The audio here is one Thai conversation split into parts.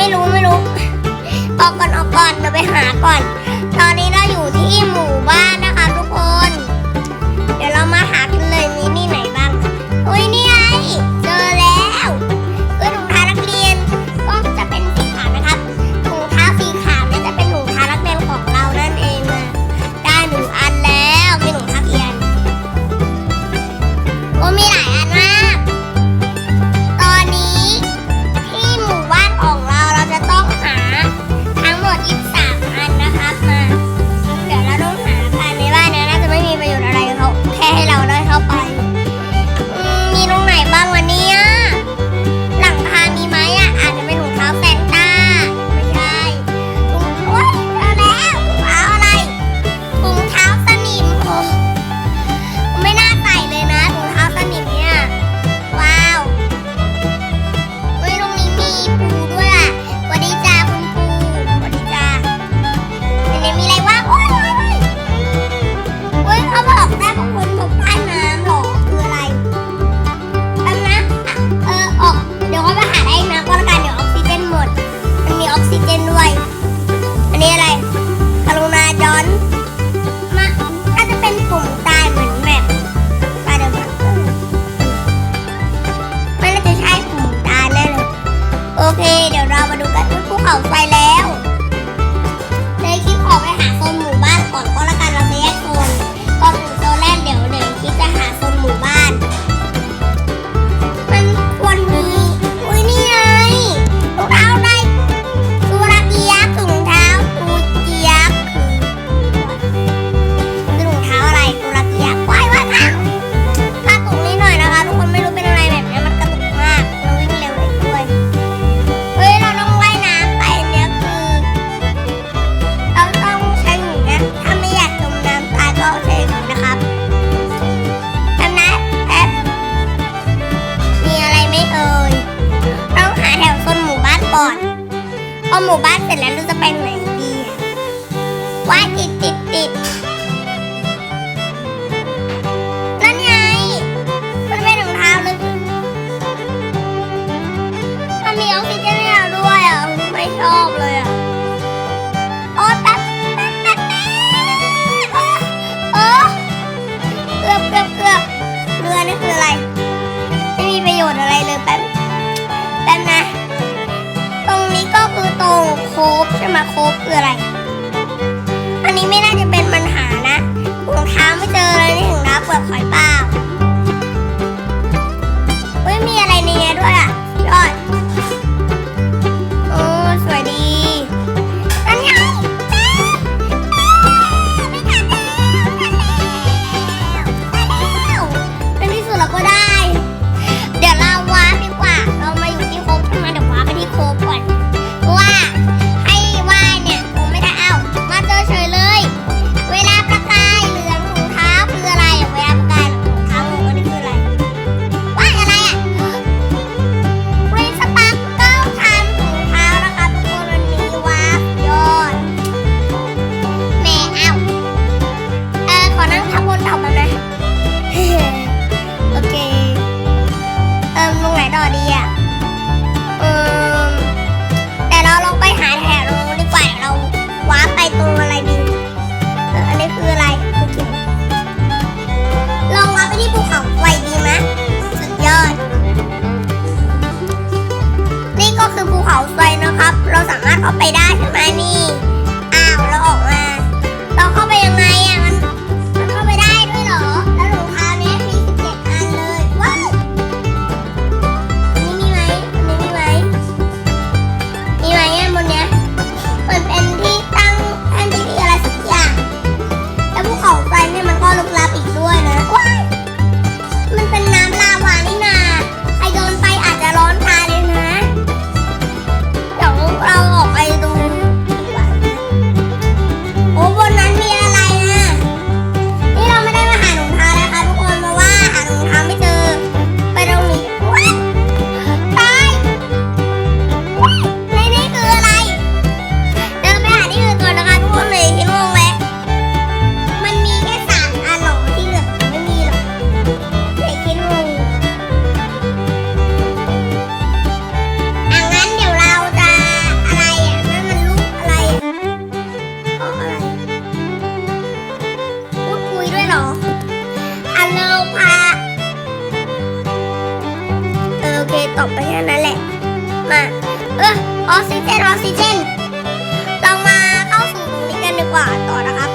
ไม่รู้ไม่รู้ออกก่อนออกก่อนเดี๋ยวไปหาก่อน ตอนนี้เราอยู่ที่หมู่บ้านนะคะทุกคน เดี๋ยวเรามาหากันเลยมีนี่ไหนบ้างอุ้ยนี่ไงเจอแล้วคือถุงเท้านักเรียนก็จะเป็นสีขาวนะครับถุงเท้าสีขาวนี่จะเป็นถุงเท้านักเรียนของเรานั่นเองนะได้หนึ่งอันแล้วมีถุงเท้าเอียนโอ้มีหลาย ว้าติดติดติดนั่นไง มันเป็นรองเท้าเลยมันมีออกซิเจนให้เราด้วยอะ ไม่ชอบเลยอะ โอ๊ยแป๊บแป๊บแป๊บแป๊บโอ้เกือบเกือบเกือบเรือนี่คืออะไร ไม่มีประโยชน์อะไรเลยแป๊บแป๊บนะ ตรงนี้ก็คือตรงโคบใช่ไหมโคบคืออะไร เขาไปได้ใช่ไหมนี่าต่อนะครับ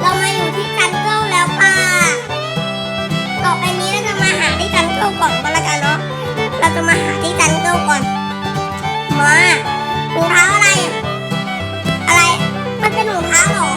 เรามาอยู่ที่จันเกิลแล้วค่ะต่อไปนี้เราจะมาหาที่จันเกิลก่อนก็แล้วกันเนาะเราจะมาหาที่จันเกิลก่อนมารองเท้าอะไร อะไร มันเป็นรองเท้าเหรอ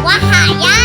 我好呀。